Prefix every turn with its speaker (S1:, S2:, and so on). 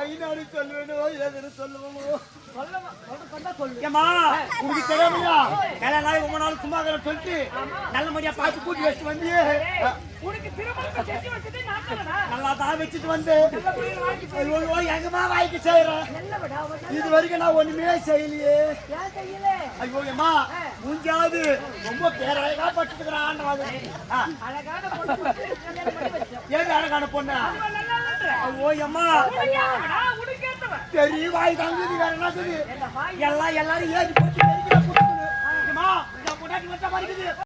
S1: ஐநாடு சொல்லுவேனோ எதுன்னு சொல்லுவோமோ. ஏமா உங்களுக்கு தெரியாமையா? கல்யாண நாள் ரொம்ப நாள் சும்மா இருக்கிற சொல்லிட்டு நல்ல மாதிரியா பார்த்து கூட்டி வச்சுட்டு வந்து. நல்லா தான் வச்சுட்டு வந்து. எங்கம்மா வாய்க்கு செய்யறேன் இது வரைக்கும் நான் ஒண்ணுமே செய்யலையே? ஐயோ ஏமா மூஞ்சாவது ரொம்ப பேரழகா பட்டுக்கிறான். ஏன் அழகான பொண்ணு.
S2: ஏத்தவன்.
S1: பெரிய வாய் தாங்குது வேற
S2: என்ன வாய்?
S1: எல்லாம் எல்லாரும் ஏறி போச்சு